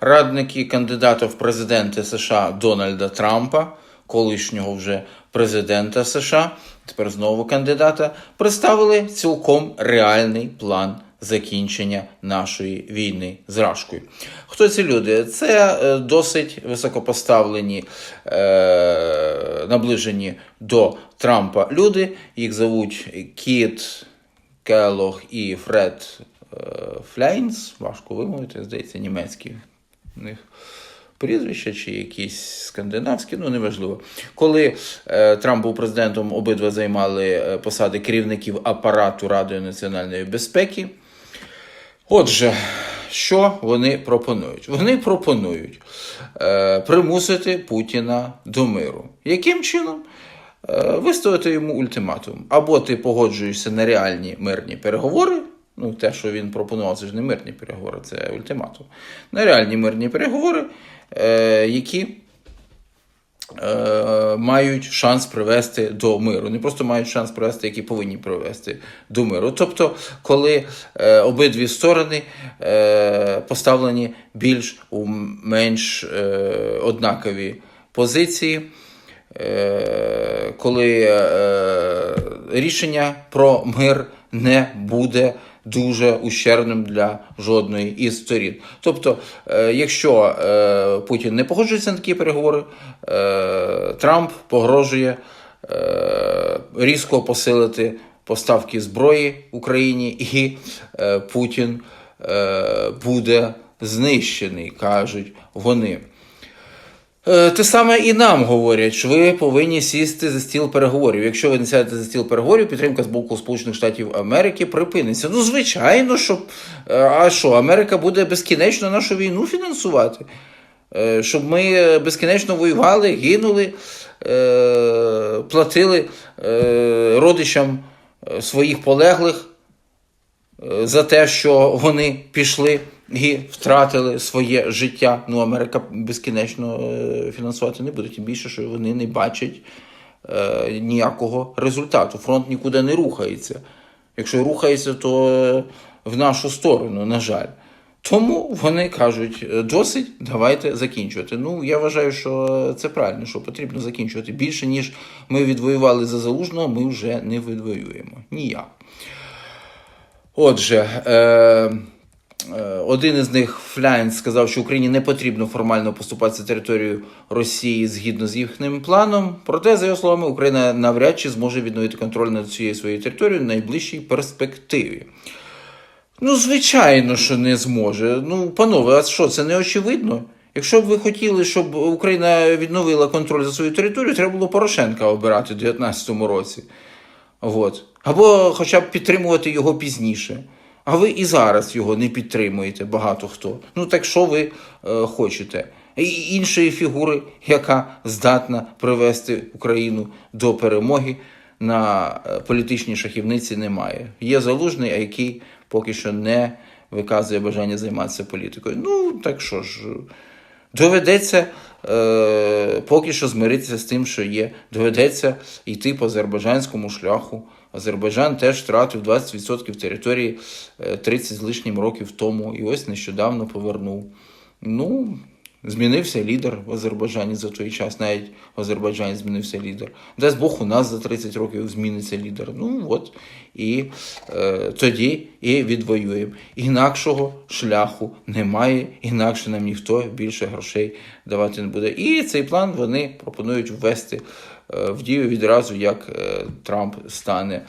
радники кандидата в президенти США Дональда Трампа, колишнього вже президента США, тепер знову кандидата, представили цілком реальний план закінчення нашої війни з Рашкою. Хто ці люди? Це е, досить високопоставлені, е, наближені до Трампа люди. Їх зовуть Кіт Келлог і Фред е, Фляйнс. Важко вимовити, здається, німецькі у них прізвища чи якісь скандинавські, ну неважливо. Коли е, Трамп був президентом, обидва займали е, посади керівників апарату Ради національної безпеки. Отже, що вони пропонують? Вони пропонують е, примусити Путіна до миру. Яким чином? Е, виставити йому ультиматум. Або ти погоджуєшся на реальні мирні переговори. Ну, те, що він пропонував, це ж не мирні переговори, це ультиматум. На реальні мирні переговори, е, які е, мають шанс привести до миру. Не просто мають шанс привести, які повинні привести до миру. Тобто, коли е, обидві сторони е, поставлені більш у менш е, однакові позиції. Е, коли е, рішення про мир не буде дуже ущербним для жодної із сторін. Тобто, е, якщо е, Путін не погоджується на такі переговори, е, Трамп погрожує різко посилити поставки зброї Україні, і Путін буде знищений, кажуть вони. Е, Те саме і нам говорять, що ви повинні сісти за стіл переговорів. Якщо ви не сядете за стіл переговорів, підтримка з боку Сполучених Штатів Америки припиниться. Ну, звичайно, що е, а що, Америка буде безкінечно нашу війну фінансувати, Е, щоб ми безкінечно воювали, гинули, платили родичам своїх полеглих за те, що вони пішли і втратили своє життя. Ну, Америка безкінечно е, фінансувати не буде, тим більше, що вони не бачать е, ніякого результату. Фронт нікуди не рухається. Якщо рухається, то е, в нашу сторону, на жаль. Тому вони кажуть, «Е, досить, давайте закінчувати. Ну, я вважаю, що це правильно, що потрібно закінчувати. Більше, ніж ми відвоювали за залужного, ми вже не відвоюємо. Ніяк. Отже, е, е, один із них Фляйн сказав, що Україні не потрібно формально поступатися територією Росії згідно з їхнім планом. Проте, за його словами, Україна навряд чи зможе відновити контроль над цією своєю територією в найближчій перспективі. Ну, звичайно, що не зможе. Ну, панове, а що, це не очевидно? Якщо б ви хотіли, щоб Україна відновила контроль за свою територію, треба було Порошенка обирати у 2019 році. От. Або хоча б підтримувати його пізніше. А ви і зараз його не підтримуєте, багато хто. Ну так що ви е, хочете? І іншої фігури, яка здатна привести Україну до перемоги на е, політичній шахівниці, немає. Є залужний, а який поки що не виказує бажання займатися політикою. Ну так що ж. Доведеться е, поки що змиритися з тим, що є. Доведеться йти по азербайджанському шляху. Азербайджан теж втратив 20% території е, 30 з лишнім років тому, і ось нещодавно повернув. Ну, змінився лідер в Азербайджані за той час, навіть в Азербайджані змінився лідер. Дасть Бог, у нас за 30 років зміниться лідер. Ну от і е, тоді і відвоюємо. Інакшого шляху немає, інакше нам ніхто більше грошей давати не буде. І цей план вони пропонують ввести е, в дію відразу, як е, Трамп стане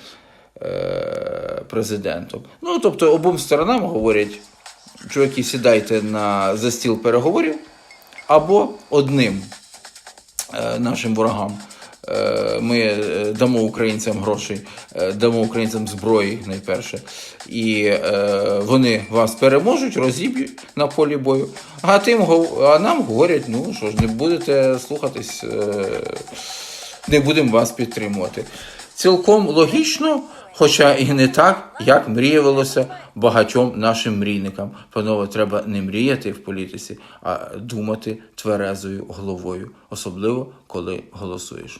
е, президентом. Ну тобто обом сторонам говорять, чуваки, сідайте на за стіл переговорів, або одним е, нашим ворогам. Е, Ми е, дамо українцям грошей, е, дамо українцям зброї найперше, і вони вас переможуть, розіб'ють на полі бою. А тим а нам говорять, ну що ж, не будете слухатись, не будемо вас підтримувати. Цілком логічно, хоча і не так, як мріялося багатьом нашим мрійникам. Панове, треба не мріяти в політиці, а думати тверезою головою, особливо коли голосуєш.